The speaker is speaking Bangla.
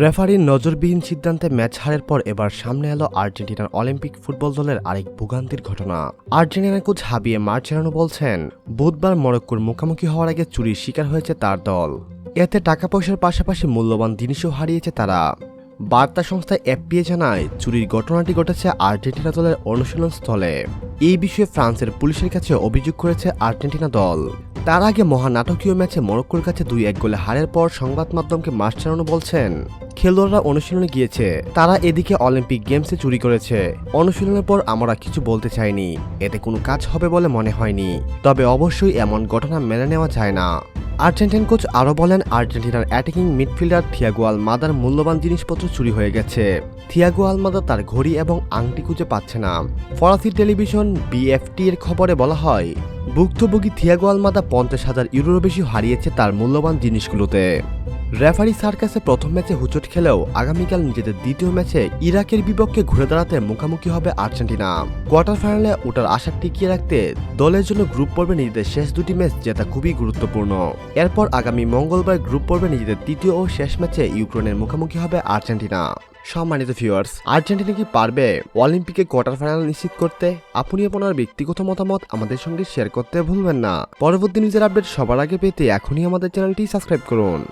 রেফারির নজরবিহীন সিদ্ধান্তে ম্যাচ হারের পর এবার সামনে এলো আর্জেন্টিনার অলিম্পিক ফুটবল দলের আরেক ভোগান্তির ঘটনা। আর্জেন্টিনার কোচ হাবিয়ে মার্চেরানো বলছেন, বুধবার মরক্কোর মুখোমুখি হওয়ার আগে চুরির শিকার হয়েছে তার দল। এতে টাকা পয়সার পাশাপাশি মূল্যবান জিনিসও হারিয়েছে তারা। বার্তা সংস্থা এফপিএ জানায়, চুরির ঘটনাটি ঘটেছে আর্জেন্টিনা দলের অনুশীলন স্থলে এই বিষয়ে ফ্রান্সের পুলিশের কাছে অভিযোগ করেছে আর্জেন্টিনা দল। তার আগে মহানাটকীয় ম্যাচে মরক্কোর কাছে দুই এক গোলে হারের পর সংবাদ মাধ্যমকে মাস্টারানো বলছেন, খেলোয়াড়রা অনুশীলনে গিয়েছে, তারা এদিকে অলিম্পিক গেমসে চুরি করেছে। অনুশীলনের পর আমরা কিছু বলতে চাইনি, এতে কোনো কাজ হবে বলে মনে হয়নি। তবে অবশ্যই এমন ঘটনা মেনে নেওয়া যায় না। আর্জেন্টিন কোচ আরও বলেন, আর্জেন্টিনার অ্যাটাকিং মিডফিল্ডার থিয়াগো আলমাদার মূল্যবান জিনিসপত্র চুরি হয়ে গেছে। থিয়াগো আলমাদা তার ঘড়ি এবং আংটি খুঁজে পাচ্ছে না। ফরাসি টেলিভিশন বিএফটি এর খবরে বলা হয় ভুক্তভোগী থিয়াগো আলমাদা পঞ্চাশ হাজার ইউরোর বেশি হারিয়েছে তার মূল্যবান জিনিসগুলোতে। রেফারি সার্কাসে প্রথম ম্যাচে হুচট খেলেও আগামীকাল নিজেদের দ্বিতীয় ম্যাচে ইরাকের বিপক্ষে ঘুরে দাঁড়াতে মুখোমুখি হবে আর্জেন্টিনা। কোয়ার্টার ফাইনালে ওটার আশা টিকিয়ে রাখতে দলের জন্য গ্রুপ পর্বে নিজেদের শেষ দুটি ম্যাচ জেতা খুবই গুরুত্বপূর্ণ। এরপর আগামী মঙ্গলবার গ্রুপ পর্বে নিজেদের তৃতীয় ও শেষ ম্যাচে ইউক্রেনের মুখোমুখি হবে আর্জেন্টিনা। সম্মানিত ভিউয়ার্স আর্জেন্টিনা কি পারবে অলিম্পিকে কোয়ার্টার ফাইনাল নিশ্চিত করতে? আপনি আপনার ব্যক্তিগত মতামত আমাদের সঙ্গে শেয়ার করতে ভুলবেন না। পরবর্তী নিউজের আপডেট সবার আগে পেতে এখনই আমাদের চ্যানেলটি সাবস্ক্রাইব করুন।